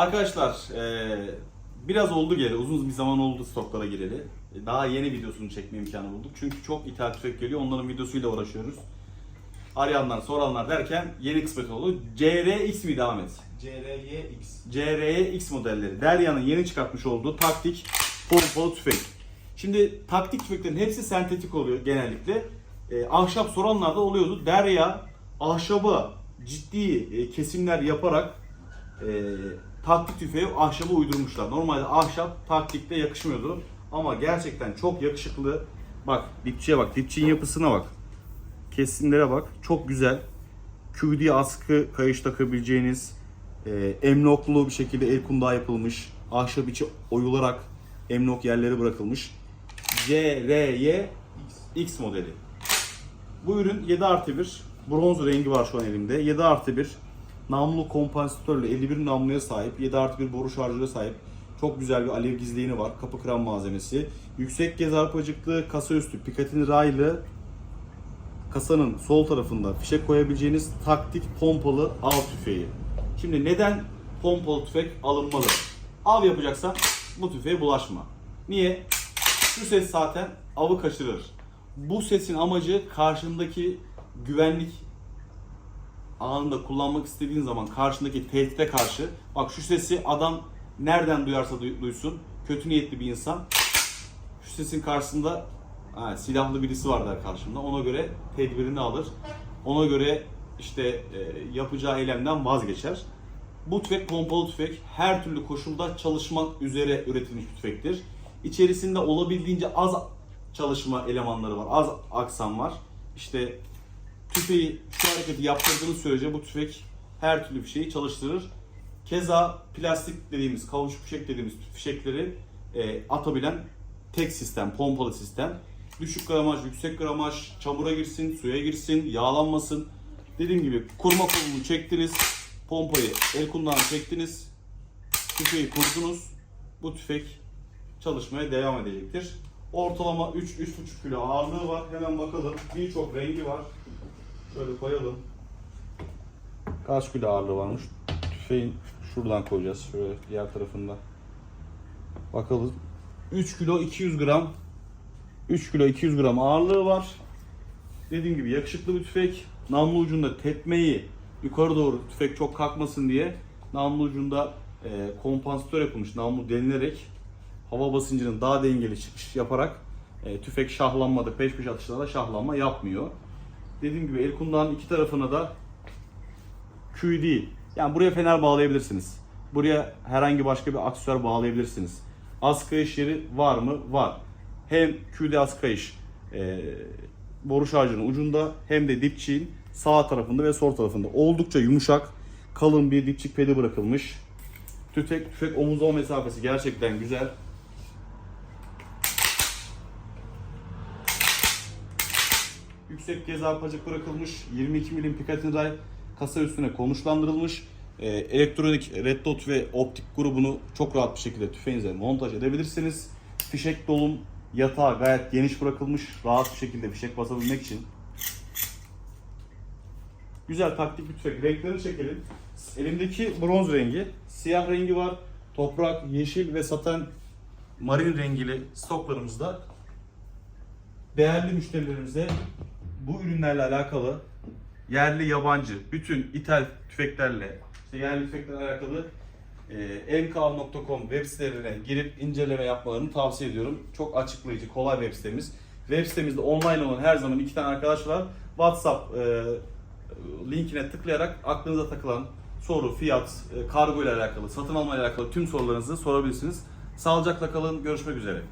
Arkadaşlar eee, biraz oldu geri, uzun bir zaman oldu stoklara gireli. E, Daha yeni videosunu çekme imkanı bulduk. Çünkü çok ithal tüfek geliyor, onların videosuyla uğraşıyoruz. Arayanlar, soranlar derken yeni kısmet oldu. CRX mi devam et? CRYX. CRX modelleri. Derya'nın yeni çıkartmış olduğu taktik pompalı tüfek. Şimdi taktik tüfeklerin hepsi sentetik oluyor genellikle. E, ahşap soranlar da oluyordu. Derya ahşaba ciddi e, kesimler yaparak e, taktik tüfeği ahşaba uydurmuşlar. Normalde ahşap taktikte yakışmıyordu. Ama gerçekten çok yakışıklı. Bak dipçiye bak, dipçiğin yapısına bak. Kesimlere bak. Çok güzel. QD askı kayış takabileceğiniz e, emloklu bir şekilde el kundağı yapılmış. Ahşap içi oyularak emlok yerleri bırakılmış. CRY X modeli. Bu ürün 7 artı 1 bronz rengi var şu an elimde. 7 artı 1 namlu kompansatörlü 51 namluya sahip. 7 artı 1 boru şarjöre sahip. Çok güzel bir alev gizleyeni var. Kapı kıran malzemesi. Yüksek gez arpacıklı kasa üstü Picatinny raylı kasanın sol tarafında fişek koyabileceğiniz taktik pompalı av tüfeği. Şimdi neden pompalı tüfek alınmalı? Av yapacaksan bu tüfeğe bulaşma. Niye? Şu ses zaten avı kaçırır. Bu sesin amacı karşındaki güvenlik anında kullanmak istediğin zaman karşındaki tehdide karşı bak şu sesi adam nereden duyarsa duy- duysun kötü niyetli bir insan şu sesin karşısında ha, silahlı birisi var der karşımda ona göre tedbirini alır ona göre işte e, yapacağı eylemden vazgeçer. Bu tüfek pompalı tüfek her türlü koşulda çalışmak üzere üretilmiş bir tüfektir. İçerisinde olabildiğince az çalışma elemanları var, az aksam var. İşte tüfeği şu hareketi yaptırdığınız sürece bu tüfek her türlü fişeği çalıştırır. Keza plastik dediğimiz, kavuç fişek dediğimiz fişekleri e, atabilen tek sistem, pompalı sistem. Düşük gramaj, yüksek gramaj, çamura girsin, suya girsin, yağlanmasın. Dediğim gibi kurma kolunu çektiniz, pompayı el kundağını çektiniz, tüfeği kurdunuz. Bu tüfek çalışmaya devam edecektir. Ortalama 3-3,5 kilo ağırlığı var. Hemen bakalım. Birçok rengi var. Şöyle koyalım. Kaç kilo ağırlığı varmış? Tüfeğin şuradan koyacağız. Şöyle diğer tarafında. Bakalım. 3 kilo 200 gram. 3 kilo 200 gram ağırlığı var. Dediğim gibi yakışıklı bir tüfek. Namlu ucunda tepmeyi yukarı doğru tüfek çok kalkmasın diye namlu ucunda e, kompansatör yapılmış. Namlu delinerek hava basıncının daha dengeli çıkış yaparak e, tüfek şahlanmada peş peşe atışlarda şahlanma yapmıyor. Dediğim gibi el kundağın iki tarafına da QD yani buraya fener bağlayabilirsiniz. Buraya herhangi başka bir aksesuar bağlayabilirsiniz. Az kayış yeri var mı? Var. Hem QD az kayış e, boru şarjının ucunda hem de dipçiğin sağ tarafında ve sol tarafında. Oldukça yumuşak, kalın bir dipçik pedi bırakılmış. Tüfek, tüfek omuz o mesafesi gerçekten güzel. Yüksek gez arpacık bırakılmış. 22 milim Picatinny ray kasa üstüne konuşlandırılmış. Ee, elektronik red dot ve optik grubunu çok rahat bir şekilde tüfeğinize montaj edebilirsiniz. Fişek dolum yatağı gayet geniş bırakılmış. Rahat bir şekilde fişek basabilmek için. Güzel taktik bir tüfek. Renklerini çekelim. Elimdeki bronz rengi, siyah rengi var. Toprak, yeşil ve saten marin rengili stoklarımızda değerli müşterilerimize bu ürünlerle alakalı yerli yabancı bütün ithal tüfeklerle işte yerli tüfeklerle alakalı e, mkal.com web sitelerine girip inceleme yapmalarını tavsiye ediyorum. Çok açıklayıcı, kolay web sitemiz. Web sitemizde online olan her zaman iki tane arkadaş var. WhatsApp e, linkine tıklayarak aklınıza takılan soru, fiyat, e, kargo ile alakalı, satın alma ile alakalı tüm sorularınızı sorabilirsiniz. Sağlıcakla kalın, görüşmek üzere.